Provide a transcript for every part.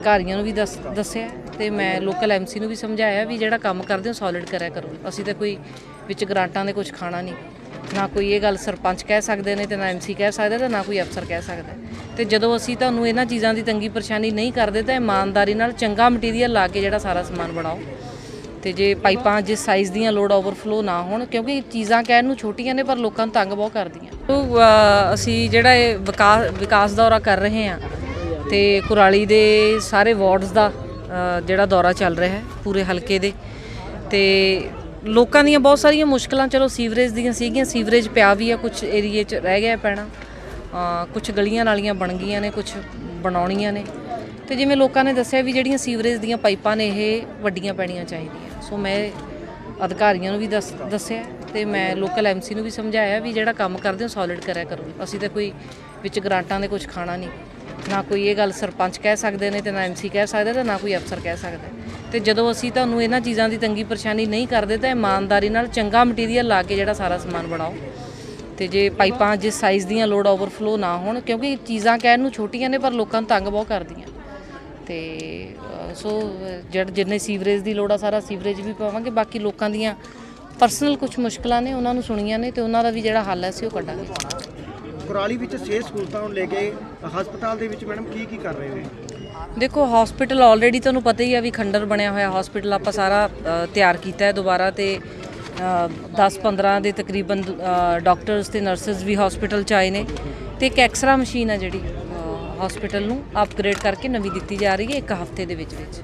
ਅਧਿਕਾਰੀਆਂ ਨੂੰ ਵੀ ਦੱਸ ਦੱਸਿਆ ਤੇ ਮੈਂ ਲੋਕਲ ਐਮਸੀ ਨੂੰ ਵੀ ਸਮਝਾਇਆ ਵੀ ਜਿਹੜਾ ਕੰਮ ਕਰਦੇ ਹੋ ਸੋਲਿਡ ਕਰਿਆ ਕਰੋ। ਅਸੀਂ ਤਾਂ ਕੋਈ ਵਿੱਚ ਗ੍ਰਾਂਟਾਂ ਦੇ ਕੁਝ ਖਾਣਾ ਨਹੀਂ। ਨਾ ਕੋਈ ਇਹ ਗੱਲ ਸਰਪੰਚ ਕਹਿ ਸਕਦੇ ਨੇ ਤੇ ਨਾ ਐਮਸੀ ਕਹਿ ਸਕਦਾ ਤੇ ਨਾ ਕੋਈ ਅਫਸਰ ਕਹਿ ਸਕਦਾ। ਤੇ ਜਦੋਂ ਅਸੀਂ ਤੁਹਾਨੂੰ ਇਹਨਾਂ ਚੀਜ਼ਾਂ ਦੀ ਤੰਗੀ ਪਰੇਸ਼ਾਨੀ ਨਹੀਂ ਕਰਦੇ ਤਾਂ ਇਮਾਨਦਾਰੀ ਨਾਲ ਚੰਗਾ ਮਟੀਰੀਅਲ ਲਾ ਕੇ ਜਿਹੜਾ ਸਾਰਾ ਸਮਾਨ ਬਣਾਓ। ਤੇ ਜੇ ਪਾਈਪਾਂ ਜਿਸ ਸਾਈਜ਼ ਦੀਆਂ ਲੋਡ ਓਵਰਫਲੋ ਨਾ ਹੋਣ ਕਿਉਂਕਿ ਚੀਜ਼ਾਂ ਕਹਿਣ ਨੂੰ ਛੋਟੀਆਂ ਨੇ ਪਰ ਲੋਕਾਂ ਨੂੰ ਤੰਗ ਬਹੁਤ ਕਰਦੀਆਂ। ਅਸੀਂ ਜਿਹੜਾ ਇਹ ਵਿਕਾਸ ਵਿਕਾਸ ਦੌਰਾ ਕਰ ਰਹੇ ਹਾਂ ਤੇ ਕੁਰਾਲੀ ਦੇ ਸਾਰੇ ਵਾਰਡਸ ਦਾ ਜਿਹੜਾ ਦੌਰਾ ਚੱਲ ਰਿਹਾ ਹੈ, ਪੂਰੇ ਹਲਕੇ ਦੇ। ਤੇ ਲੋਕਾਂ ਦੀਆਂ ਬਹੁਤ ਸਾਰੀਆਂ ਮੁਸ਼ਕਲਾਂ, ਚਲੋ ਸੀਵਰੇਜ ਦੀਆਂ ਸੀਗੀਆਂ, ਸੀਵਰੇਜ ਪਿਆ ਵੀ ਆ ਕੁਝ ਏਰੀਏ 'ਚ ਰਹਿ ਗਿਆ ਪੈਣਾ। ਕੁਝ ਗਲੀਆਂ ਨਾਲੀਆਂ ਬਣ ਗਈਆਂ ਨੇ ਕੁਝ ਬਣਾਉਣੀਆਂ ਨੇ। ਤੇ ਜਿਵੇਂ ਲੋਕਾਂ ਨੇ ਦੱਸਿਆ ਵੀ ਜਿਹੜੀਆਂ ਸੀਵਰੇਜ ਦੀਆਂ ਪਾਈਪਾਂ ਨੇ, ਇਹ ਵੱਡੀਆਂ ਪੈਣੀਆਂ ਚਾਹੀਦੀਆਂ। ਸੋ ਮੈਂ ਅਧਿਕਾਰੀਆਂ ਨੂੰ ਵੀ ਦੱਸ, ਦੱਸਿਆ ਤੇ ਮੈਂ ਲੋਕਲ ਐਮਸੀ ਨੂੰ ਵੀ ਸਮਝਾਇਆ ਵੀ ਜਿਹੜਾ ਕੰਮ ਕਰਦੇ ਹੋ ਸੋਲਿਡ ਕਰਿਆ ਕਰੋ। ਅਸੀਂ ਤਾਂ ਕੋਈ ਵਿੱਚ ਗ੍ਰਾਂਟਾਂ ਦੇ ਕੁਝ ਖਾਣਾ ਨਹੀਂ। ਨਾ ਕੋਈ ਇਹ ਗੱਲ ਸਰਪੰਚ ਕਹਿ ਸਕਦੇ ਨੇ ਤੇ ਨਾ ਐਮਸੀ ਕਹਿ ਸਕਦਾ ਤੇ ਨਾ ਕੋਈ ਅਫਸਰ ਕਹਿ ਸਕਦਾ। ਤੇ ਜਦੋਂ ਅਸੀਂ ਤੁਹਾਨੂੰ ਇਹਨਾਂ ਚੀਜ਼ਾਂ ਦੀ ਤੰਗੀ ਪਰੇਸ਼ਾਨੀ ਨਹੀਂ ਕਰਦੇ ਤਾਂ ਇਮਾਨਦਾਰੀ ਨਾਲ ਚੰਗਾ ਮਟੀਰੀਅਲ ਲਾ ਕੇ ਜਿਹੜਾ ਸਾਰਾ ਸਮਾਨ ਬਣਾਓ। ਤੇ ਜੇ ਪਾਈਪਾਂ ਜਿਸ ਸਾਈਜ਼ ਦੀਆਂ ਲੋਡ ਓਵਰਫਲੋ ਨਾ ਹੋਣ ਕਿਉਂਕਿ ਚੀਜ਼ਾਂ ਕਹਿਣ ਨੂੰ ਛੋਟੀਆਂ ਨੇ ਪਰ ਲੋਕਾਂ ਨੂੰ ਤੰਗ ਬਹੁਤ ਕਰਦੀਆਂ। ਤੇ ਸੋ ਅ, ਜਿੰਨੇ ਸੀਵਰੇਜ ਦੀ ਲੋੜ ਆ ਸਾਰਾ ਸੀਵਰੇਜ ਵੀ ਪਾਵਾਂਗੇ ਬਾਕੀ ਲੋਕਾਂ ਦੀਆਂ ਪਰਸਨਲ ਕੁਝ ਮੁਸ਼ਕਲਾਂ ਨੇ ਉਹਨਾਂ ਨੂੰ ਸੁਣੀਆਂ ਨੇ ਤੇ ਉਹਨਾਂ ਦਾ ਵੀ ਜਿਹੜਾ ਹੱਲ ਹੈ ਸੀ ਉਹ ਕੱਢਾਂਗੇ। ਕੁਰਾਲੀ ਵਿੱਚ ਸਿਹਤ ਸਹੂਲਤਾਂ ਨੂੰ ਲੈ ਕੇ ਹਸਪਤਾਲ ਦੇ ਵਿੱਚ ਮੈਡਮ ਕੀ ਕੀ ਕਰ ਰਹੇ ਹੋ? ਦੇਖੋ ਹਸਪੀਟਲ ਆਲਰੇਡੀ ਤੁਹਾਨੂੰ ਪਤਾ ਹੀ ਆ ਵੀ ਖੰਡਰ ਬਣਿਆ ਹੋਇਆ ਹਸਪੀਟਲ ਆਪਾਂ ਸਾਰਾ ਅ, ਤਿਆਰ ਕੀਤਾ ਹੈ ਦੁਬਾਰਾ ਤੇ 10-15 ਦੇ ਤਕਰੀਬਨ ਡਾਕਟਰਸ ਤੇ ਨਰਸਸ ਵੀ ਹਸਪੀਟਲ ਚ ਆਏ ਨੇ ਤੇ ਇੱਕ ਐਕਸਰਾ ਮਸ਼ੀਨ ਆ ਜਿਹੜੀ ਹਸਪੀਟਲ ਨੂੰ ਅਪਗ੍ਰੇਡ ਕਰਕੇ ਨਵੀਂ ਦਿੱਤੀ ਜਾ ਰਹੀ ਹੈ ਇੱਕ ਹਫ਼ਤੇ ਦੇ ਵਿੱਚ ਵਿੱਚ।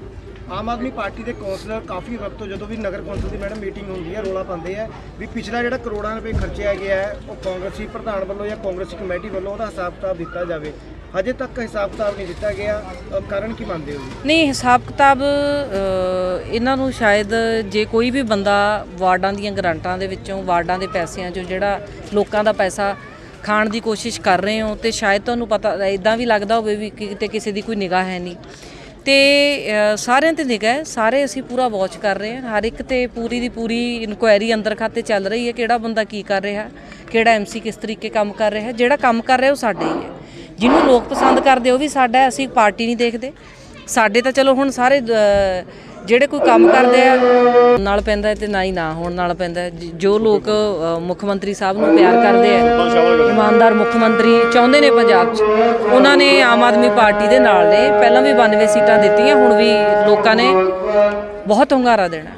ਆਮ ਆਦਮੀ ਪਾਰਟੀ ਦੇ ਕੌਂਸਲਰ ਕਾਫੀ ਵਕਤ ਤੋਂ ਜਦੋਂ ਵੀ ਨਗਰ ਕੌਂਸਲ ਦੀ ਮੈਡਮ ਮੀਟਿੰਗ ਹੁੰਦੀ ਹੈ, ਰੋਲਾ ਪਾਉਂਦੇ ਆ ਵੀ ਪਿਛਲਾ ਜਿਹੜਾ ਕਰੋੜਾਂ ਰੁਪਏ ਖਰਚਿਆ ਗਿਆ ਹੈ, ਉਹ ਕਾਂਗਰਸੀ ਪ੍ਰਧਾਨ ਵੱਲੋਂ ਜਾਂ ਕਾਂਗਰਸੀ ਕਮੇਟੀ ਵੱਲੋਂ ਉਹਦਾ ਹਿਸਾਬ ਕਿਤਾਬ ਦਿੱਤਾ ਜਾਵੇ। ਹਜੇ ਤੱਕ ਹਿਸਾਬ ਕਿਤਾਬ ਨਹੀਂ ਦਿੱਤਾ ਗਿਆ। ਕਾਰਨ ਕੀ ਮੰਨਦੇ ਹੋ ਨਹੀਂ, ਹਿਸਾਬ ਕਿਤਾਬ ਇਹਨਾਂ ਨੂੰ ਸ਼ਾਇਦ ਜੇ ਕੋਈ ਵੀ ਬੰਦਾ ਵਾਰਡਾਂ ਦੀਆਂ ਗ੍ਰਾਂਟਾਂ ਦੇ ਵਿੱਚੋਂ, ਵਾਰਡਾਂ ਦੇ ਪੈਸਿਆਂ ਚੋਂ ਜਿਹੜਾ ਲੋਕਾਂ ਦਾ ਪੈਸਾ ਖਾਣ ਦੀ ਕੋਸ਼ਿਸ਼ ਕਰ ਰਹੇ ਹੋ, ਤੇ ਸ਼ਾਇਦ ਤੁਹਾਨੂੰ ਪਤਾ, ਇਦਾਂ ਵੀ ਲੱਗਦਾ ਹੋਵੇ ਵੀ ਕਿਤੇ ਕਿਸੇ ਦੀ ਕੋਈ ਨਿਗਾਹ ਹੈ ਨਹੀਂ। ਤੇ ਸਾਰਿਆਂ ਤੇ ਨਿਗਾਹ ਹੈ, ਸਾਰੇ ਅਸੀਂ ਪੂਰਾ ਵਾਚ ਕਰ ਰਹੇ ਹਾਂ। ਹਰ ਇੱਕ ਤੇ ਪੂਰੀ ਦੀ ਪੂਰੀ ਇਨਕੁਆਇਰੀ ਅੰਦਰ ਖਾਤੇ ਚੱਲ ਰਹੀ ਹੈ, ਕਿਹੜਾ ਬੰਦਾ ਕੀ ਕਰ ਰਿਹਾ, ਕਿਹੜਾ ਐਮਸੀ ਕਿਸ ਤਰੀਕੇ ਕੰਮ ਕਰ ਰਿਹਾ, ਜਿਹੜਾ ਕੰਮ ਕਰ ਰਿਹਾ ਉਹ ਸਾਡੇ ਹੀ ਹੈ। ਜਿਹਨੂੰ ਲੋਕ ਪਸੰਦ ਕਰਦੇ ਉਹ ਵੀ ਸਾਡਾ ਅਸੀਂ ਪਾਰਟੀ ਨਹੀਂ ਦੇਖਦੇ। ਸਾਡੇ ਤਾਂ ਚਲੋ ਹੁਣ ਸਾਰੇ ਜਿਹੜੇ ਕੋਈ ਕੰਮ ਕਰਦੇ ਆ, ਨਾਲ ਪੈਂਦਾ ਹੈ ਤੇ ਨਾ ਹੀ ਨਾ ਹੋਣ, ਨਾਲ ਪੈਂਦਾ ਜੋ ਲੋਕ ਮੁੱਖ ਮੰਤਰੀ ਸਾਹਿਬ ਨੂੰ ਪਿਆਰ ਕਰਦੇ ਆ, ਇਮਾਨਦਾਰ ਮੁੱਖ ਮੰਤਰੀ ਚਾਹੁੰਦੇ ਨੇ ਪੰਜਾਬ 'ਚ, ਉਹਨਾਂ ਨੇ ਆਮ ਆਦਮੀ ਪਾਰਟੀ ਦੇ ਨਾਲ ਨੇ, ਪਹਿਲਾਂ ਵੀ 92 ਸੀਟਾਂ ਦਿੱਤੀਆਂ, ਹੁਣ ਵੀ ਲੋਕਾਂ ਨੇ ਬਹੁਤ ਹੁੰਗਾਰਾ ਦੇਣਾ।